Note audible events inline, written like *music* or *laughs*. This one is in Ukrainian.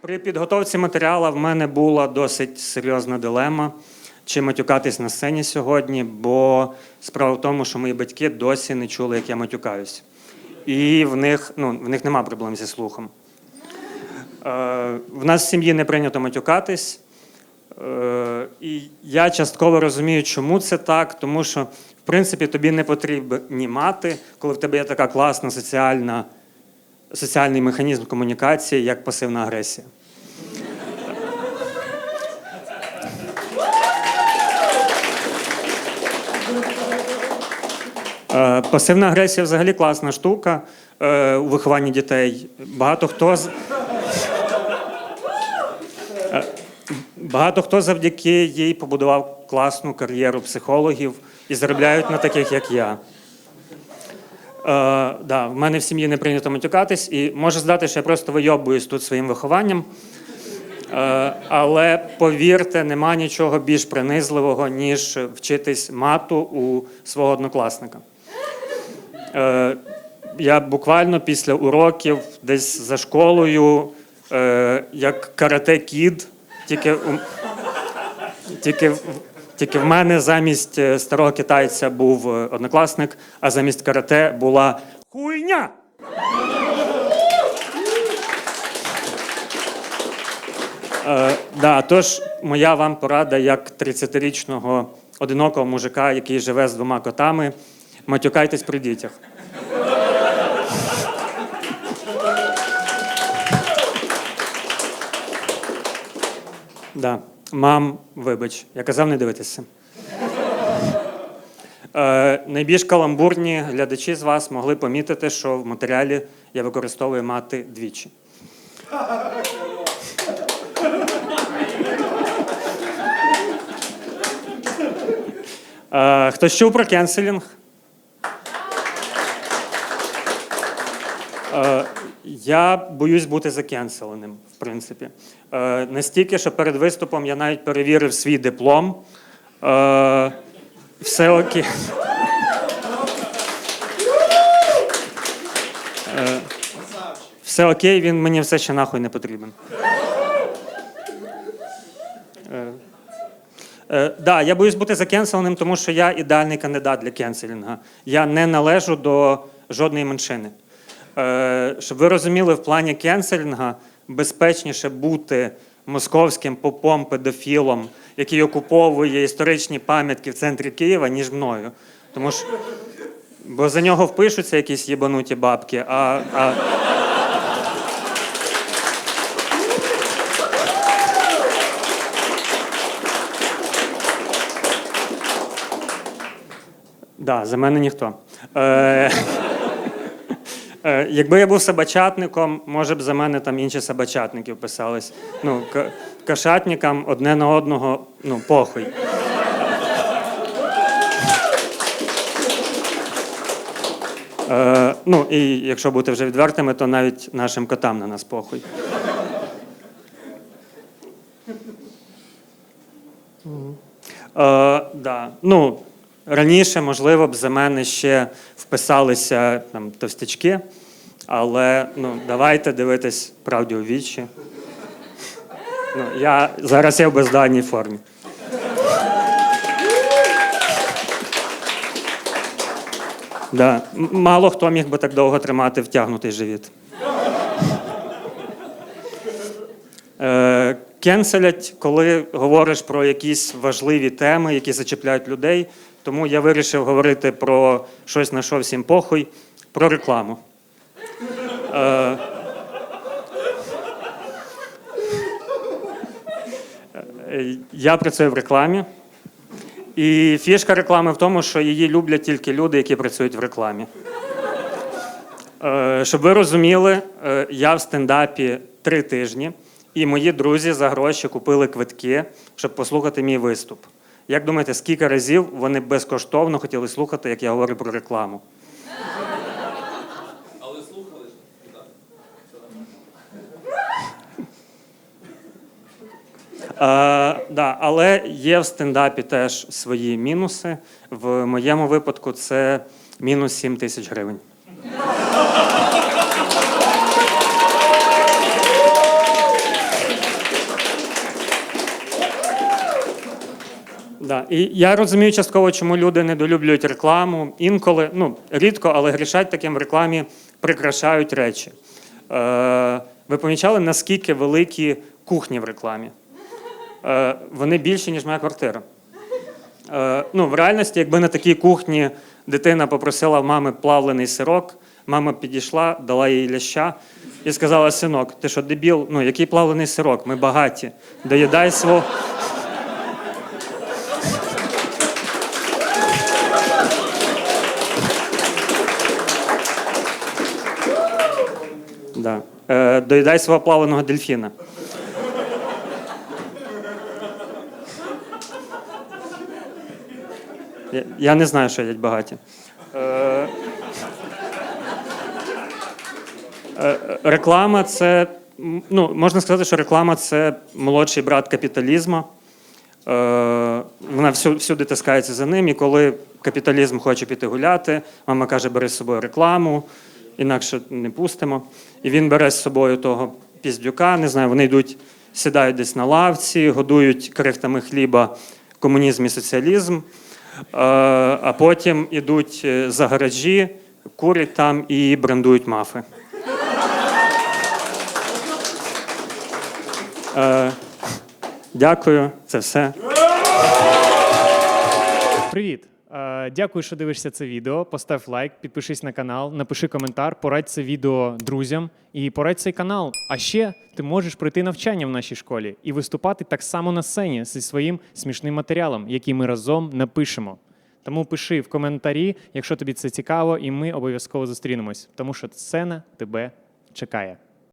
При підготовці матеріалу в мене була досить серйозна дилема, чи матюкатись на сцені сьогодні, бо справа в тому, що мої батьки досі не чули, як я матюкаюсь. І в них, ну, в них нема проблем зі слухом. Е, в нас в сім'ї не прийнято матюкатись. Е, і я частково розумію, чому це так, тому що, в принципі, тобі не потрібні мати, коли в тебе є така класна соціальна, соціальний механізм комунікації, як пасивна агресія. Е, Пасивна агресія взагалі класна штука е, у вихованні дітей. Багато хто з. Е, Багато хто завдяки їй побудував класну кар'єру психологів і заробляють на таких, як я. Е, да, в мене в сім'ї не прийнято матюкатись, і може здати, що я просто вийобуюсь тут своїм вихованням. Е, але повірте, нема нічого більш принизливого, ніж вчитись мату у свого однокласника. Е, я буквально після уроків, десь за школою, е, як карате-кід, тільки, у- тільки, в- тільки в мене замість е, старого китайця був е, однокласник, а замість карате була хуйня. Е, да, тож моя вам порада як 30-річного одинокого мужика, який живе з двома котами. Матюкайтесь при дітях. *laughs* Да. Мам, вибач, я казав не дивитися. Е, найбільш каламбурні глядачі з вас могли помітити, що в матеріалі я використовую мати двічі. Е, хтось чув про кенселінг? Я боюсь бути закенселеним, в принципі. Е, настільки, що перед виступом я навіть перевірив свій диплом. Е, все окей. Е, все окей, він мені все ще нахуй не потрібен. Е, Е, да, я боюсь бути закенселеним, тому що я ідеальний кандидат для кенселінга. Я не належу до жодної меншини. Е, щоб ви розуміли, в плані кенселінга безпечніше бути московським попом, педофілом, який окуповує історичні пам'ятки в центрі Києва, ніж мною. Тому що, бо за нього впишуться якісь єбануті бабки, а. а... Да, за мене ніхто. Е, якби я був собачатником, може б за мене там інші собачатники вписались. Ну, кошатникам одне на одного, ну, похуй. Е, ну, і якщо бути вже відвертими, то навіть нашим котам на нас похуй. Е, да. ну, раніше, можливо, б за мене ще вписалися там, товстячки, але ну, давайте дивитись правді у вічі. Ну, я, зараз я в бездоганній формі. Да. Мало хто міг би так довго тримати втягнутий живіт. Е, Кенселять, коли говориш про якісь важливі теми, які зачіпляють людей. Тому я вирішив говорити про щось на що всім похуй, про рекламу. Е, Я працюю в рекламі. І фішка реклами в тому, що її люблять тільки люди, які працюють в рекламі. Е, Щоб ви розуміли, е, я в стендапі три тижні, і мої друзі за гроші купили квитки, щоб послухати мій виступ. Як думаєте, скільки разів вони безкоштовно хотіли слухати, як я говорю про рекламу? Але слухали ж? Так. Е, да, але є в стендапі теж свої мінуси. В моєму випадку це мінус 7 тисяч гривень. Да. І я розумію частково, чому люди недолюблюють рекламу. Інколи, ну рідко, але грішать таким в рекламі, прикрашають речі. Е, ви помічали, наскільки великі кухні в рекламі? Е, вони більші, ніж моя квартира. Е, ну, в реальності, якби на такій кухні дитина попросила мами плавлений сирок, мама підійшла, дала їй ляща і сказала: синок, ти що, дебіл? Ну, який плавлений сирок? Ми багаті. Доїдай свого. Да. Е, доїдай свого плавленого дельфіна. Я, я не знаю, що їдять багаті. Е, е, реклама це. Ну, можна сказати, що реклама це молодший брат капіталізму. Е, вона всю- всюди таскається за ним. І коли капіталізм хоче піти гуляти, мама каже, бери з собою рекламу, інакше не пустимо. І він бере з собою того піздюка, не знаю, вони йдуть, сідають десь на лавці, годують крихтами хліба комунізм і соціалізм, е, а потім ідуть е, за гаражі, курять там і брендують мафи. Е, Дякую, це все. Привіт! Е, Дякую, що дивишся це відео. Постав лайк, підпишись на канал, напиши коментар, порадь це відео друзям і порадь цей канал. А ще ти можеш пройти навчання в нашій школі і виступати так само на сцені зі своїм смішним матеріалом, який ми разом напишемо. Тому пиши в коментарі, якщо тобі це цікаво, і ми обов'язково зустрінемось, тому що сцена тебе чекає.